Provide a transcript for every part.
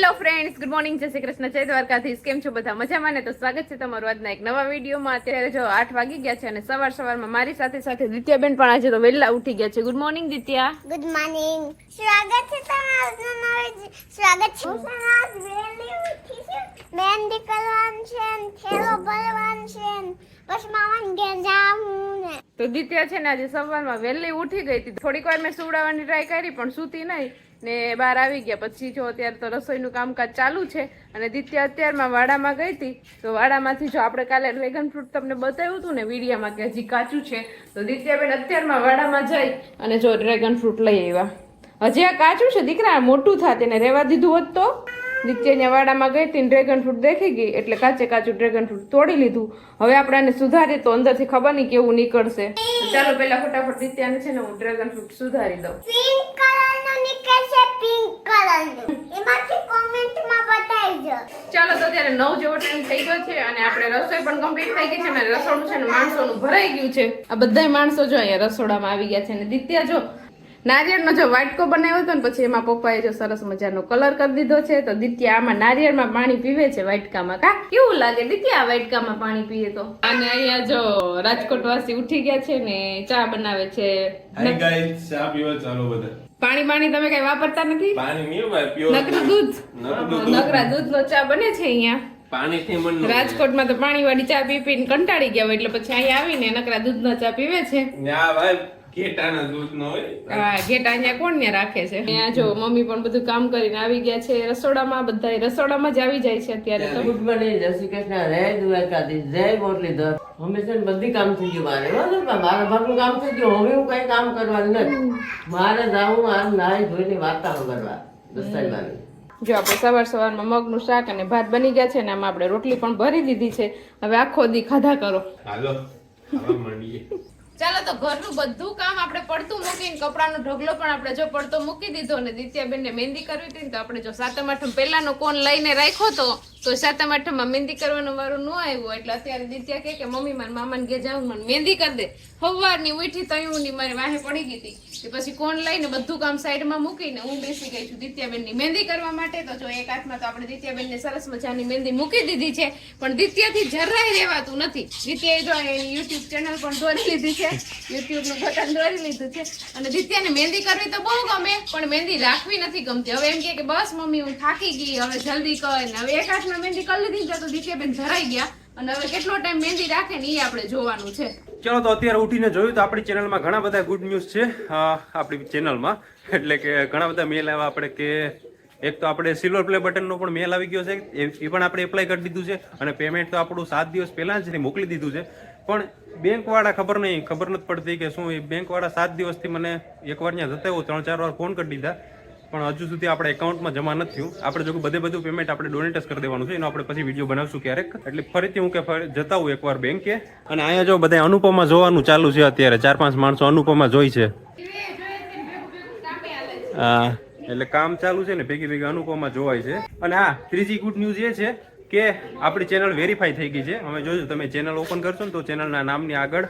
Hello friends good morning જય શ્રી કૃષ્ણ. જય દ્વારકાધીશ. કેમ છો બધા? મજામાં ને? તો સ્વાગત છે તમારું આજના એક નવા વિડીયોમાં. અત્યારે જો આઠ વાગી ગયા છે અને સવાર સવારમાં મારી સાથે સાથે દિત્યાબેન પણ આજે તો વહેલા ઉઠી ગયા છે. Good morning Ditya. Good morning સ્વાગત છે તમારું સ્વાગત છે. સનાજ ઉઠી છું. થેલો ભરવાનું છે ને મામાને ઘેર જાવું ને. તો દિત્યા છે ને આજે સવારમાં વહેલી ઉઠી ગઈ હતી. થોડીક વાર મેં સુવડાવવાની ટ્રાય કરી પણ સૂતી નહીં. ને બહાર આવી ગયા. પછી જો અત્યારે તો રસોઈનું કામકાજ ચાલુ છે અને દિત્ય અત્યારમાં વાડામાં ગઈ હતી. તો વાડામાંથી જો આપણે કાલે ડ્રેગન ફ્રૂટ તમને બતાવ્યું હતું ને, વીડિયામાં કે હજી કાચું છે. તો દિત્યાબેન અત્યારમાં વાડામાં જઈ અને જો ડ્રેગન ફ્રૂટ લઈ આવ્યા. હજી આ કાચું છે દીકરા મોટું થાય તેને રહેવા દીધું હોત તો. દિત્યાની વાડામાં ગઈ હતી ડ્રેગન ફ્રૂટ દેખી ગઈ, એટલે કાચે કાચું ડ્રેગન ફ્રૂટ તોડી લીધું. હવે આપણે આને સુધારીએ તો અંદરથી ખબર નહીં કેવું નીકળશે. ચાલો પહેલાં ફટાફટ દિત્યાને છે ને હું ડ્રેગન ફ્રૂટ સુધારી દઉં. પિંક નીકળશે પિંક કલરનો એમાંથી કોમેન્ટમાં બતાવજો. ચાલો તો અત્યારે નવ જેવો ટાઈમ થઈ ગયો છે અને આપણે રસોઈ પણ કમ્પ્લીટ થઈ ગઈ છે અને રસોડું છે ને માણસોનું ભરાઈ ગયું છે. આ બધાય માણસો જો અહીંયા રસોડામાં આવી ગયા છે અને દિત્યા જો નારિયેળનો જો વાટકો બનાવ્યો હતો ને પછી એમાં પપ્પાએ જો સરસ મજાનો કલર કરી દીધો છે. તો દિત્યા આમાં નારિયેળમાં પાણી પીવે છે વાટકામાં. કા કેવું લાગે દિત્યા વાટકામાં પાણી પીએ તો? અને અહીંયા જો રાજકોટ વાસી ઉઠી ગયા છે ને ચા બનાવે છે. હાય ગાઈસ ચા પીવા ચાલો બધા. પાણી પાણી તમે કઈ વાપરતા નથી? પાણી નહીં ભાઈ પ્યોર નકરું દૂધ? નકરું દૂધ. નકરા દૂધનો ચા બને છે અહીંયા. પાણી થી મન રાજકોટમાં તો પાણી વાળી ચા પી પીને કંટાળી ગયા હોય એટલે પછી અહીંયા આવીને નકરા દૂધનો ચા પીવે છે. ના ભાઈ ઘેટાના દૂધ નો હોય. હા ઘેટા અહીંયા કોણ ને રાખે છે? અહીંયા જો મમ્મી પણ બધું કામ કરીને આવી ગયા છે. રસોડામાં બધા રસોડામાં જ આવી જાય છે અત્યારે તો. ગુડ મોર્નિંગ જય શ્રી કૃષ્ણ જય દ્વારકાધીશ જય મુરલીધર હંમેશા બધી કામ થઈ ગયું મારે. બરાબર મારા ભાગનું કામ થઈ ગયું. હવે હું કઈ કામ કરવાનું નથી. મારે જાવું મારે નાઈ ધોઈને વાર્તા કરવા દસ્તાવેજની જો આપણે સવાર સવારમાં મગનું શાક અને ભાત બની ગયા છે ને આમાં આપણે રોટલી પણ ભરી દીધી છે. હવે આખો દી ખાધા કરો. હાલો ચાલો તો ઘરનું બધું કામ આપણે પડતું મૂકીને કપડાનો ઢગલો પણ આપણે જો પડતો મૂકી દીધો અને દિત્યાબેનને મહેંદી કરવી હતી ને તો આપણે જો સાતમ આઠમ પહેલાનો કોન લઈને રાખ્યો તો તો સાતમ આઠમમાં મહેંદી કરવાનું વારું ન આવ્યું. એટલે અત્યારે દિત્યા કહે કે, મમ્મી, મારા મામાને ઘેર જાઉં, મને મહેંદી કરી દે. સવારની ઉઠી તયુંની મારી વાહે પડી ગઈ હતી. કે પછી કોણ લઈને બધું કામ સાઈડમાં મૂકીને હું બેસી ગઈ છું દિત્યાબેનની મહેંદી કરવા માટે. તો જો એક હાથમાં તો આપણે દિત્યાબેનને સરસ મજાની મહેંદી મૂકી દીધી છે, પણ દિત્યાથી જરાય રહેવાતું નથી. દિત્યાએ જો યુટ્યુબ ચેનલ પણ દોરી લીધી છે. યુટ્યુબનું બટન દોરી લીધું છે. અને દિત્યાને મહેંદી કરવી તો બહુ ગમે, પણ મહેંદી રાખવી નથી ગમતી. હવે એમ કે બસ મમ્મી, હું થાકી ગઈ. હવે જલ્દી કર. ને હવે એક હાથમાં મહેંદી કરી લીધી તો દિત્યાબેન ધરાઈ ગયા. અને હવે કેટલો ટાઈમ મહેંદી રાખે ને એ આપણે જોવાનું છે. ચલો, તો અત્યારે ઉઠીને જોયું તો આપણી ચેનલમાં ઘણા બધા ગુડ ન્યૂઝ છે. આપણી ચેનલમાં. એટલે કે ઘણા બધા મેલ આવ્યા આપણે કે એક તો આપણે સિલ્વર પ્લે બટનનો પણ મેલ આવી ગયો છે એ પણ આપણે એપ્લાય કરી દીધું છે અને પેમેન્ટ તો આપણું સાત દિવસ પહેલાં જ મોકલી દીધું છે. પણ બેંકવાળા ખબર નહીં ખબર નથી પડતી કે શું એ બેંકવાળા સાત દિવસથી મને એકવાર ત્યાં જતા એવું ત્રણ ચાર વાર ફોન કરી દીધા. પણ હજુ સુધી આપણે એકાઉન્ટમાં જમા નથી થયું. આપણે જો બધે બધું પેમેન્ટ આપણે ડોનેટસ કરી દેવાનું છે એનો આપણે પછી વીડિયો બનાવશું ક્યારેક. એટલે ફરીથી હું કે જતા હું એકવાર બેંકે અને અહીંયા જો બધા અનુપમા જોવાનું ચાલુ છે અત્યારે ચાર પાંચ માણસો અનુપમા જોઈ છે. હા. એટલે કામ ચાલુ છે ને, ભેગી ભેગી અનુપમા જોવાય છે. અને હા ત્રીજી ગુડ ન્યૂઝ એ છે કે આપણી ચેનલ વેરીફાઈ થઈ ગઈ છે. હવે જોજો તમે ચેનલ ઓપન કરશો ને તો ચેનલના નામની આગળ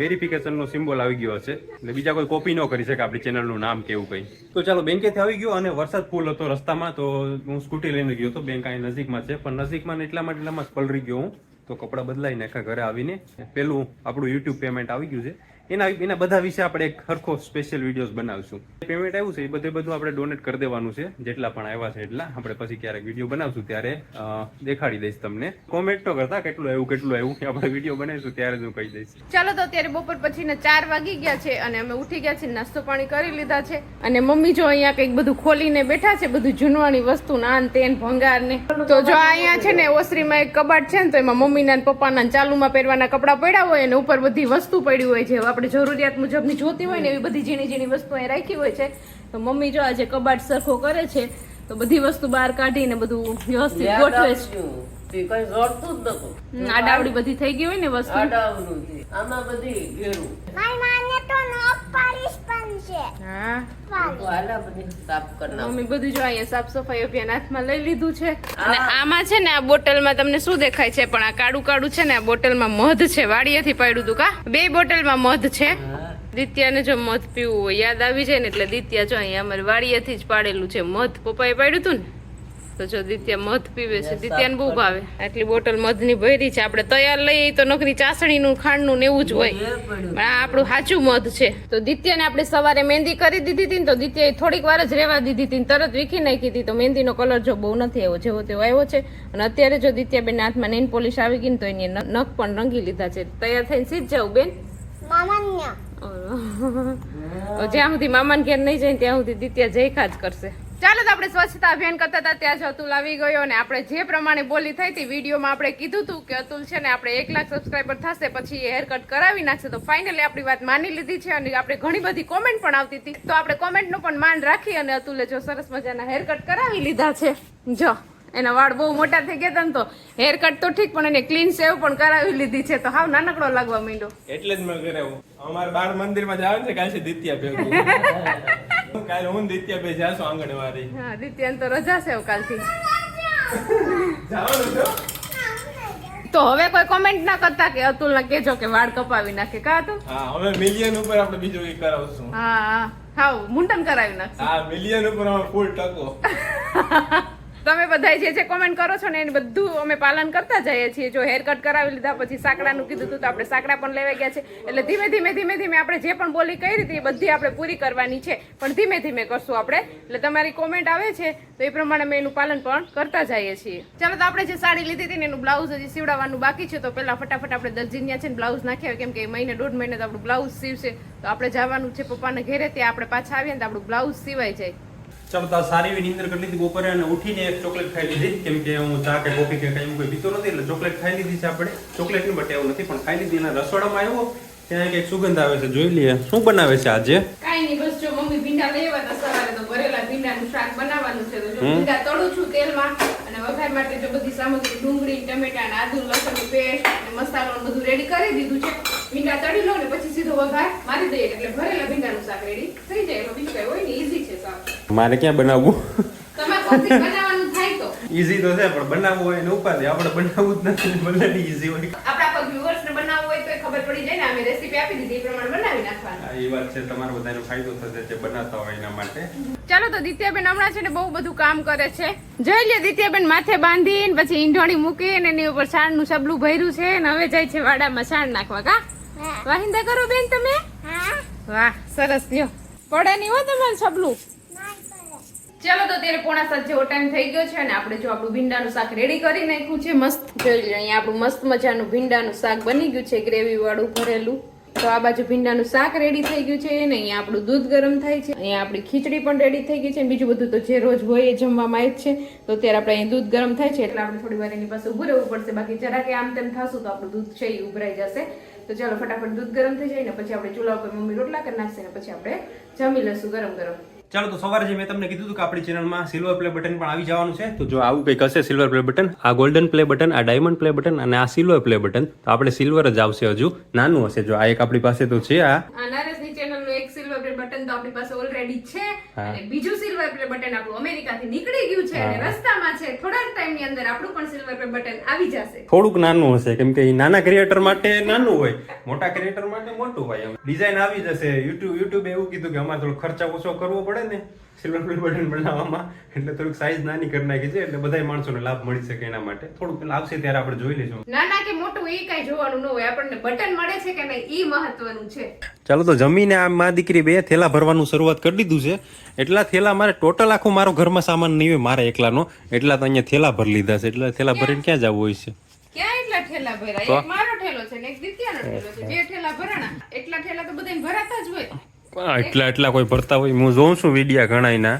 વેરિફિકેશનનો સિમ્બોલ આવી ગયો હશે. એટલે બીજા કોઈ કોપી ન કરી શકે આપણી ચેનલનું નામ કે એવું કંઈ. તો ચાલો બેંકેથી આવી ગયો અને વરસાદ ફૂલ હતો રસ્તામાં, તો હું સ્કૂટી લઈને ગયો હતો. બેંક અહીં નજીકમાં છે, પણ નજીકમાં ને માટે એટલામાં જ પલરી ગયો હું. તો કપડાં બદલાઈ નાખ્યા ઘરે આવીને. પેલું આપણું યુટ્યુબ પેમેન્ટ આવી ગયું છે. એના એના બધા વિશે આપણે એક સરખો સ્પેશિયલ વિડીયોઝ બનાવશું. પેમેન્ટ આવ્યું છે, એ બધે બધું આપણે ડોનેટ કરી દેવાનું છે. જેટલા પણ આવ્યા છે એટલા. આપણે પછી ક્યારેક વીડિયો બનાવશું, ત્યારે દેખાડી દઈશ તમને. કોમેન્ટ તો કરતા કેટલું આવ્યું કેટલું આવ્યું. આપણે વીડિયો બનાવીશું, ત્યારે જ હું કહી દઈશ. ચાલો તો અત્યારે બપોર પછીના ચાર વાગી ગયા છે અને અમે ઉઠી ગયા છીએ, નાસ્તો પાણી કરી લીધા છે. અને મમ્મી જો અહીંયા કંઈક બધું ખોલીને બેઠા છે, બધું જૂનવાણી વસ્તુ, નાન, તેન ભંગાર ને તો જો અહીંયા છે ને, ઓસરીમાં એક કબાટ છે ને, તો એમાં મમ્મીના ને પપ્પાના ચાલુમાં પહેરવાના કપડાં પડ્યા હોય અને ઉપર બધી વસ્તુ પડી હોય છે. આપણે જરૂરિયાત મુજબની જોતી હોય ને એવી બધી ઝીણી ઝીણી વસ્તુ અહીં રાખી હોય છે. તો મમ્મી જો આજે કબાટ સરખો કરે છે તો બધી વસ્તુ બહાર કાઢીને બધું વ્યવસ્થિત ગોઠવે છે. કઈ જોડતું જ નતું આડાવડી બધી થઈ ગઈ હોય ને વસ્તુ. આડાવડું. આમાં બધી ઘેરું. તો નોક પાડીશ પણ છે હા તો હાલા બધી સાફ કરી મમ્મી બધું જો અહીંયા સાફ સફાઈ અભિયાન હાથમાં લઈ લીધું છે. અને આમાં છે ને આ બોટલમાં તમને શું દેખાય છે? પણ આ કાળું કાળું છે ને આ બોટલમાં મધ છે. વાડીએથી પાડ્યું હતું કા? બે બોટલમાં મધ છે. દિત્યાને જો મધ પીવું હોય યાદ આવી જાય ને એટલે દિત્યા જો અહીંયા અમારી વાડીએથી જ પાડેલું છે મધ. પપ્પાએ પાડ્યું હતું ને? તો જો દિત્યા મધ પીવે છે. દિત્યાને બહુ ભાવે. આટલી બોટલ મધની ભરી છે. આપણે તૈયાર લઈએ તો નોકરી ચાસણીનું ખાંડનું ને એવું જ હોય. પણ. આ આપણું સાચું મધ છે. તો દિત્યાને આપણે સવારે મહેંદી કરી દીધી હતી ને તો દિત્યાએ થોડીક વાર જ રહેવા દીધી હતી તરત વીખી નાખી હતી. તો મહેંદીનો કલર જો બહુ નથી આવ્યો જેવો તેવો આવ્યો છે. અને અત્યારે જો દિત્યાબેન હાથમાં નેન પોલિશ આવી ગઈ ને તો એની નખ પણ રંગી લીધા છે. તૈયાર થઈને સીધ જાવ બેન. જ્યાં સુધી મામાને ઘેર નહીં જાય ત્યાં સુધી દિત્યા જયખા જ કરશે. ચાલો તો આપણે સ્વચ્છતા અભિયાન કરતા હતા ત્યાં જ અતુલ આવી ગયો અને આપણે જે પ્રમાણે બોલી થઈ હતી વિડીયોમાં આપણે કીધું હતું કે અતુલ છે ને આપણે એક લાખ સબસ્ક્રાઈબર થશે પછી એ હેર કટ કરાવી નાખશે તો ફાઇનલી આપણી વાત માની લીધી છે અને આપણે ઘણી બધી કોમેન્ટ પણ આવતી હતી. તો આપણે કોમેન્ટનું પણ માન રાખી અને અતુલે જો સરસ મજાના હેર કટ કરાવી લીધા છે. જો એના વાળ બહુ મોટા થઈ ગયા હતા ને તો હેર કટ તો ઠીક પણ એને ક્લીન સેવ પણ કરાવી લીધી છે. તો હાવ નાનકડો લાગવા માંડ્યો. એટલે જ મેં કરાવું અમારે બાર મંદિરમાં જવાનું છે કાશી દિત્યા ભેગું. કાલે હું દિત્ય બે જાશું આંગણવાડી. હા દિત્યાને તો રજા છે કાલથી. તો હવે કોઈ કોમેન્ટ ના કરતા કે અતુલ ના કેજો કે વાળ કપાવી નાખે. કા હતું હા હવે મિલિયન ઉપર આપણે બીજું કઈ કરાવશું. હા હા. હાવ મુંડન કરાવી નાખશું. હા મિલિયન ઉપર અમે ફૂલ ટકો. તમે બધા જે જે કોમેન્ટ કરો છો ને એને બધું અમે પાલન કરતા જઈએ છીએ. જો હેર કટ કરાવી લીધા પછી સાંકડાનું કીધું હતું તો આપણે સાંકડા પણ લેવા ગયા છે. એટલે ધીમે ધીમે ધીમે ધીમે આપણે જે પણ બોલી કરી હતી એ બધી આપણે પૂરી કરવાની છે. પણ ધીમે ધીમે કરશું આપણે. એટલે તમારી કોમેન્ટ આવે છે તો એ પ્રમાણે અમે એનું પાલન પણ કરતા જઈએ છીએ. ચાલો તો આપણે જે સાડી લીધી હતી ને એનું બ્લાઉઝ હજી સીવડાવવાનું બાકી છે તો પહેલાં ફટાફટ આપણે દરજીન્યા છે ને બ્લાઉઝ નાખ્યા કેમ કે મહિને દોઢ મહિને તો આપણું બ્લાઉઝ સીવશે. તો આપણે જવાનું છે પપ્પાને ઘેરે, ત્યાં આપણે પાછા આવીએ ને તો આપણું બ્લાઉઝ સીવાઈ જાય. ચાલો તો સારી એવી નીંદર કરી લીધી. બપોરે અને ઉઠીને એક ચોકલેટ ખાઈ લીધી. કેમ કે હું ચા કે કોફી કે કંઈ કોઈ પીતો નથી એટલે ચોકલેટ ખાઈ લીધી છે આપણે. ચોકલેટની બટે એવું નથી પણ ખાઈ લીધી. એના રસોડામાં આવ્યો. ત્યાં એક સુગંધ આવે છે. જોઈ લઈએ. શું બનાવે છે આજે? કાઈ નહીં બસ જો મમ્મી ભીંડા આવ્યા સવારે તો ભરેલા ભીંડાનું શાક બનાવવાનું છે. તો જો ભીંડા તળું છું તેલમાં. વઘાર માટે જો બધી સામગ્રી ડુંગળી ટમેટા ને આદુ લસણ પેસ્ટ અને મસાલો બધું રેડી કરી દીધું છે. ભીંડા તળી લો ને પછી સીધો વઘાર મારી દઈએ એટલે ભરેલા ભીંડાનું શાક રેડી થઈ જાય. એમાં બીજું કઈ હોય ને ઈઝી છે શાક. મારે ક્યાં બનાવવું? તમારે બનાવવાનું થાય તો. ઈઝી તો છે પણ બનાવવું હોય ને ઉપાધિ આપણે બનાવવું જ નથી ભલે ઈઝી હોય આપણા કોઈ viewers ને બનાવવું હોય તો એ ખબર પડી જાય ને અમે રેસીપી આપી દીધી એ પ્રમાણે બનાવી નાખવાનું હા, એ વાત છે તમારો બધાનો ફાયદો થશે જે બનાવતા હોય એના માટે. ચાલો તો દિત્યાબેન હમણાં છે ને બહુ બધું કામ કરે છે. જોઈ લે દિત્યાબેન માથે બાંધીને પછી ઈંઢોણી મૂકી ને એની ઉપર છાણનું સબલું ભર્યું છે ને હવે જાય છે વાડામાં છાણ નાખવા. કા? વાહિંદા કરો બેન તમે? હા. વાહ સરસ લ્યો પડે નહીં હો તમારે સબલું? ના ચાલો તો ત્યારે પોણા સાત જેવો ટાઈમ થઈ ગયો છે અને આપણે જો આપણું ભીંડાનું શાક રેડી કરી નાખ્યું છે મસ્ત. જોઈ લો અહીંયા આપણું મસ્ત મજાનું ભીંડાનું શાક બની ગયું છે ગ્રેવી વાળું ભરેલું તો આ બાજુ ભીંડાનું શાક રેડી થઈ ગયું છે ને અહીંયા આપણું દૂધ ગરમ થાય છે. અહીંયા આપણી ખીચડી પણ રેડી થઈ ગઈ છે બીજું બધું તો જે રોજ હોય એ જમવામાં જ છે. તો અત્યારે આપણે અહીં દૂધ ગરમ થાય છે એટલે આપણે થોડી વાર એની પાસે ઊભું રહેવું પડશે. બાકી જરા કે આમ તેમ થશું તો આપણું દૂધ છે એ ઉભરાઈ જશે. તો ચાલો ફટાફટ દૂધ ગરમ થઈ જાય ને પછી આપણે ચૂલા ઉપર મમ્મી રોટલા કરી નાખશે ને પછી આપણે જમી લઈશું ગરમ ગરમ. ચાલો તો સવારે જે મેં તમને કીધું હતું કે આપણી ચેનલમાં સિલ્વર પ્લે બટન પણ આવી જવાનું છે, તો જો આવું કંઈક હશે સિલ્વર પ્લે બટન આ ગોલ્ડન પ્લે બટન આ ડાયમંડ પ્લે બટન અને આ સિલ્વર પ્લે બટન તો આપણે સિલ્વર જ આવશે હજુ. નાનું હશે જો, આ એક આપણી પાસે તો છે આ આ નરેશની ચેનલનું એક સિલ્વર પ્લે બટન તો આપણી પાસે ઓલરેડી છે. અને બીજું સિલ્વર પ્લે બટન આપણું અમેરિકાથી નીકળી ગયું છે અને રસ્તામાં છે. થોડા ટાઈમની અંદર આપણું પણ સિલ્વર પ્લે બટન આવી જશે. થોડુંક નાનું હશે. કેમ કે નાના ક્રિએટર માટે નાનું હોય. મોટા ક્રિએટર માટે મોટું હોય. ડિઝાઇન આવી જશે. યુટ્યુબ યુટ્યુબ એવું કીધું કે અમારે થોડો ખર્ચા ઓછો કરવો પડે ને. સિલ્વર પ્લે બટન બનાવવામાં. એટલે થોડુંક સાઈઝ નાની કરી નાખી છે એટલે બધા માણસોને લાભ મળી શકે એના માટે. થોડુંક પેલા આવશે ત્યારે આપણે જોઈ લઈશું. નાના કે મોટું એ કઈ જોવાનું ન હોય. આપણને બટન મળે છે કે નહીં ઈ મહત્વનું છે. ચાલો તો જમીને આ મા દીકરી બે થેલા ભરવાનું શરૂઆત કરી દીધું છે. એટલા થેલા મારે ટોટલ આખું મારો ઘરમાં સામાન નહીં હોય મારે એકલાનો. એટલા તો અહીંયા થેલા ભરી લીધા છે. એટલે થેલા ભરીને ક્યાં જવું હોય છે? ક્યાં એટલા ઠેલા ભર્યા? એક મારો ઠેલો છે ને એક દિત્યાનો ઠેલો છે. બે ઠેલા ભરાણા. એટલા ઠેલા તો બધાને ભરાતા જ હોય. એટલા એટલા કોઈ ભરતા હોય. હું જોઉં છું વિડિયા ઘણાયના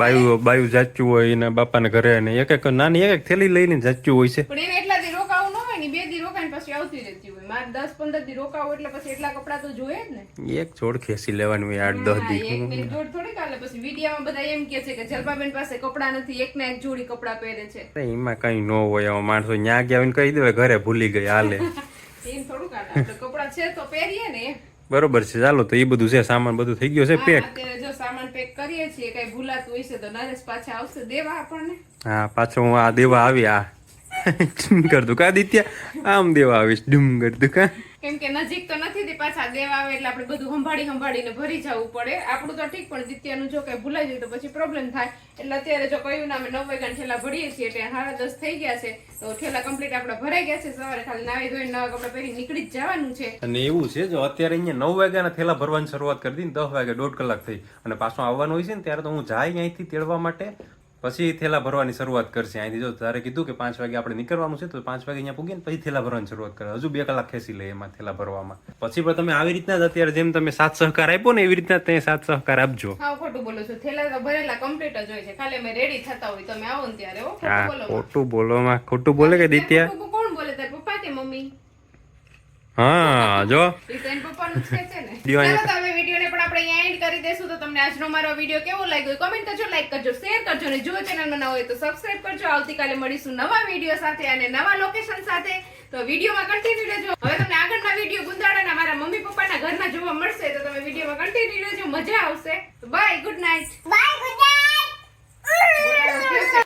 બાયુ બાયુ જાચ્યું હોય એના બાપાના ઘરે અને એક એક નાની એક એક થેલી લઈને જાચ્યું હોય છે. પણ એને એટલા દી રોકાવું ન હોય ને બે દી રોકાઈને પછી આવતી રહેતી હોય. મારે 10 15 દી રોકાવું એટલે પછી એટલા કપડા તો જોઈએ જ ને. એક જોડ ખેસી લેવાનું હોય આઠ દસ હા, દી. એક મિનિટ દોઢ થોડી કાલે પછી વિડીયામાં બધા એમ કહે છે કે જલપાબેન પાસે કપડા નથી એક ને એક જોડી કપડા પહેરે છે. એમાં કઈ ન હોય આવા માણસો ન્યા ગયા હોય ને કહી દેવાય ઘરે ભૂલી ગઈ હાલે. એમ થોડું કાલે કપડા છે તો પહેરીએ ને. બરોબર છે ચાલો તો એ બધું છે સામાન બધું થઈ ગયો છે પેક જો સામાન પેક કરીએ છીએ કઈ ભૂલાતું હશે તો નરેશ પાછા આવશે દેવા આપણને. હા પાછો હું આ દેવા આવી આ. કરતું? કા દિત્યા આમ દેવા આવીશ ડુમ કરતું કા કેમ કે નજીક તો નથી તે પાછા દેવા આવે એટલે આપણે બધું સંભાળી સંભાળીને ભરી જવું પડે. આપણું તો ઠીક, પણ જીત્યાનું જો કંઈ ભૂલાઈ જાય તો પછી પ્રોબ્લેમ થાય. એટલે અત્યારે જો કહ્યું ને અમે નવ વાગ્યા ઠેલા ભરીએ છીએ, એટલે સાડા દસ થઈ ગયા છે, તો ઠેલા કમ્પ્લીટ આપણે ભરાઈ ગયા છે. સવારે ખાલી નાવી ધોઈને નવા કપડા પહેરી નીકળી જ જવાનું છે. અને એવું છે, જો અત્યારે અહીંયા નવ વાગ્યાના થેલા ભરવાની શરૂઆત કરી દીધી દસ વાગે દોઢ કલાક થઈ. અને પાછું આવવાનું હોય છે ને ત્યારે તો હું જાય અહીંથી તેડવા માટે. પછી થેલા ભરવાની શરૂઆત કરશે. અહીંથી જો તારે કીધું કે પાંચ વાગે આપણે નીકળવાનું છે તો પાંચ વાગે અહીંયા પૂગીને પછી થેલા ભરવાની શરૂઆત કરે. હજુ બે કલાક ખેંચી લે એમાં થેલા ભરવામાં. પછી પણ તમે આવી રીતના જ અત્યારે જેમ તમે સાત સહકાર આપ્યો ને એવી રીતના તે સાત સહકાર આપજો. હા ખોટું બોલો છો. થેલા તો ભરેલા કમ્પ્લીટ જ હોય છે. ખાલી અમે રેડી થતા હોય. તમે આવો ને ત્યારે ખોટું બોલો ખોટું બોલોમાં ખોટું બોલે કે દિત્યા? કોણ બોલે? તાર પપ્પા કે મમ્મી? હા જો. વિડીયોને પણ આપણે અહીંયા એન્ડ કરી દેશું તો તમને આજનો મારો વીડિયો કેવો લાગ્યો કમેન્ટ કરજો લાઈક કરજો શેર કરજો. અને જો ચેનલમાં નવા હોય તો સબસ્ક્રાઇબ કરજો. આવતીકાલે મળીશું નવા વીડિયો સાથે અને નવા લોકેશન સાથે. તો વિડીયોમાં કન્ટિન્યુ રહેજો. હવે તમને આગળના વીડિયો ગુંદાડાના મારા મમ્મી પપ્પાના ઘરમાં જોવા મળશે. તો તમે વિડીયોમાં કન્ટિન્યુ રહેજો. મજા આવશે. Bye good night bye good night